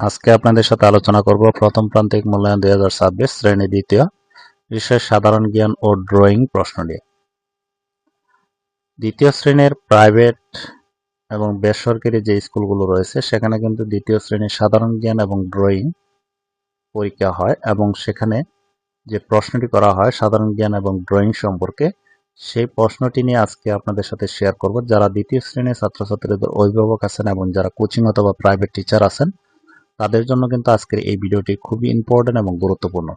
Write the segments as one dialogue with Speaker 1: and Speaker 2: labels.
Speaker 1: আজকে আপনাদের সাথে আলোচনা করব প্রথম প্রান্তিক মূল্যায়ন দুই হাজার ছাব্বিশ, শ্রেণি দ্বিতীয় বিষয় সাধারণ জ্ঞান ও ড্রয়িং প্রশ্ন নিয়ে। দ্বিতীয় শ্রেণির প্রাইভেট এবং বেসরকারি যে স্কুলগুলো রয়েছে, সেখানে কিন্তু দ্বিতীয় শ্রেণির সাধারণ জ্ঞান এবং ড্রয়িং পরীক্ষা হয় এবং সেখানে যে প্রশ্নটি করা হয়, সাধারণ জ্ঞান এবং ড্রয়িং সম্পর্কে, সেই প্রশ্নটি নিয়ে আজকে আপনাদের সাথে শেয়ার করব। যারা দ্বিতীয় শ্রেণির ছাত্রছাত্রীদের অভিভাবক আছেন এবং যারা কোচিং অথবা প্রাইভেট টিচার আছেন তাদের জন্য কিন্তু আজকের এই ভিডিওটি খুবই ইম্পর্টেন্ট এবং গুরুত্বপূর্ণ।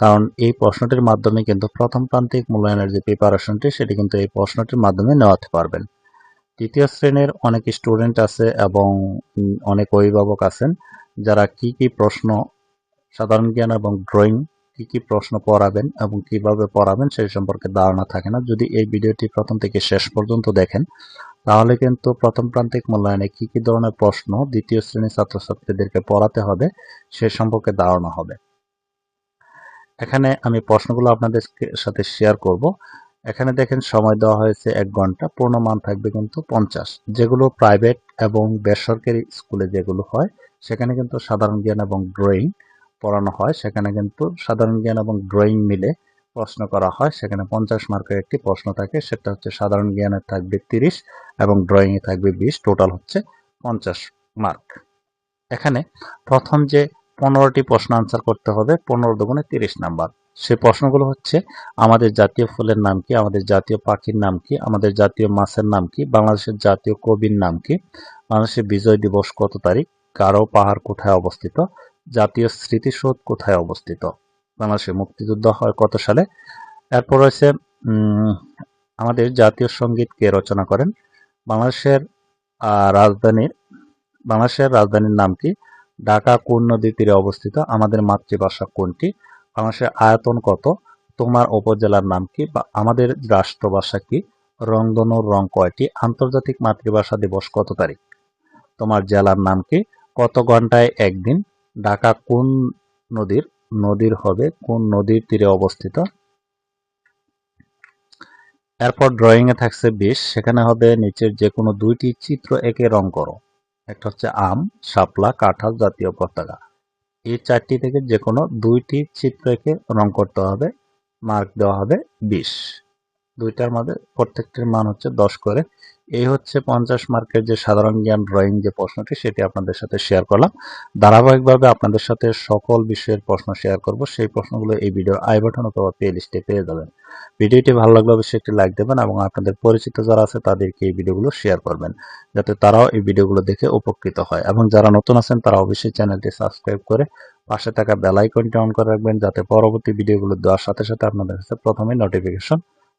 Speaker 1: কারণ এই প্রশ্নটির মাধ্যমে কিন্তু প্রথম প্রান্তিক মূল্যায়নের যে প্রিপারেশনটি সেটি কিন্তু এই প্রশ্নটির মাধ্যমে নেওয়াতে পারবেন। তৃতীয় শ্রেণির অনেক স্টুডেন্ট আছে এবং অনেক অভিভাবক আছেন, যারা কি কি প্রশ্ন, সাধারণ জ্ঞান এবং ড্রয়িং কি কি প্রশ্ন পড়াবেন এবং কীভাবে পড়াবেন, সেই সম্পর্কে ধারণা থাকে না। যদি এই ভিডিওটি প্রথম থেকে শেষ পর্যন্ত দেখেন তাহলে কিন্তু প্রথম প্রান্তিক মূল্যায়নে কি কি ধরনের প্রশ্ন দ্বিতীয় শ্রেণির ছাত্রছাত্রীদেরকে পড়াতে হবে সে সম্পর্কে ধারণা হবে। এখানে আমি প্রশ্নগুলো আপনাদের সাথে শেয়ার করব। এখানে দেখেন সময় দেওয়া হয়েছে এক ঘণ্টা, পূর্ণ মান থাকবে কিন্তু পঞ্চাশ। যেগুলো প্রাইভেট এবং বেসরকারি স্কুলে যেগুলো হয়, সেখানে কিন্তু সাধারণ জ্ঞান এবং ড্রয়িং পড়ানো হয়। সেখানে কিন্তু সাধারণ জ্ঞান এবং ড্রয়িং মিলে প্রশ্ন করা হয়, সেখানে পঞ্চাশ মার্কের একটি প্রশ্ন থাকে, সেটা হচ্ছে সাধারণ জ্ঞানের থাকবে তিরিশ এবং ড্রয়িংয়ে থাকবে বিশ টোটাল হচ্ছে পঞ্চাশ মার্ক। এখানে প্রথম যে পনেরোটি প্রশ্ন আনসার করতে হবে, পনেরো দুগুণে তিরিশ নাম্বার। সে প্রশ্নগুলো হচ্ছে, আমাদের জাতীয় ফুলের নাম কি, আমাদের জাতীয় পাখির নাম কি, আমাদের জাতীয় মাছের নাম কি, বাংলাদেশের জাতীয় কবির নাম কি বাংলাদেশের বিজয় দিবস কত তারিখ গারো পাহাড় কোথায় অবস্থিত, জাতীয় স্মৃতিসৌধ কোথায় অবস্থিত? বাংলাদেশের মুক্তিযুদ্ধ হয় কত সালে? এরপর রয়েছে আমাদের জাতীয় সংগীত কে রচনা করেন? বাংলাদেশের রাজধানীর বাংলাদেশের রাজধানীর নাম কি? ঢাকা কোন নদীর তীরে অবস্থিত? আমাদের মাতৃভাষা কোনটি? বাংলাদেশের আয়তন কত? তোমার উপজেলার নাম কি? বা আমাদের রাষ্ট্রভাষা কি? রংধনুর রং কয়টি? আন্তর্জাতিক মাতৃভাষা দিবস কত তারিখ? তোমার জেলার নাম কি? কত ঘন্টায় একদিন? ঢাকা কোন নদীর নদীর হবে, কোন নদীর তীরে অবস্থিত? এরপর ড্রয়িং এ থাকছে বিশ, সেখানে হবে নিচের যে কোনো দুইটি চিত্র এঁকে রং করো। একটা হচ্ছে আম, শাপলা, কাঁঠাল জাতীয় পতাকা। এই চারটি থেকে যে কোনো দুইটি চিত্র এঁকে রং করতে হবে মার্ক দেওয়া হবে বিশ। দুইটার মধ্যে প্রত্যেকটির মান হচ্ছে দশ করে। এই হচ্ছে পঞ্চাশ মার্কের যে সাধারণ জ্ঞান ড্রয়িং যে প্রশ্নটি, সেটি আপনাদের সাথে শেয়ার করলাম। ধারাবাহিকভাবে আপনাদের সাথে সকল বিষয়ের প্রশ্ন শেয়ার করব। সেই প্রশ্নগুলো এই ভিডিওর আই বাটন অথবা প্লে লিস্টে পেয়ে যাবেন। ভিডিওটি ভালো লাগলে অবশ্যই একটি লাইক দেবেন এবং আপনাদের পরিচিত যারা আছে, তাদেরকে এই ভিডিওগুলো শেয়ার করবেন, যাতে তারাও এই ভিডিওগুলো দেখে উপকৃত হয়। এবং যারা নতুন আছেন, তারা অবশ্যই চ্যানেলটি সাবস্ক্রাইব করে পাশে থাকা বেল আইকনটি অন করে রাখবেন, যাতে পরবর্তী ভিডিওগুলো দেওয়ার সাথে সাথে আপনাদের কাছে প্রথমে নোটিফিকেশন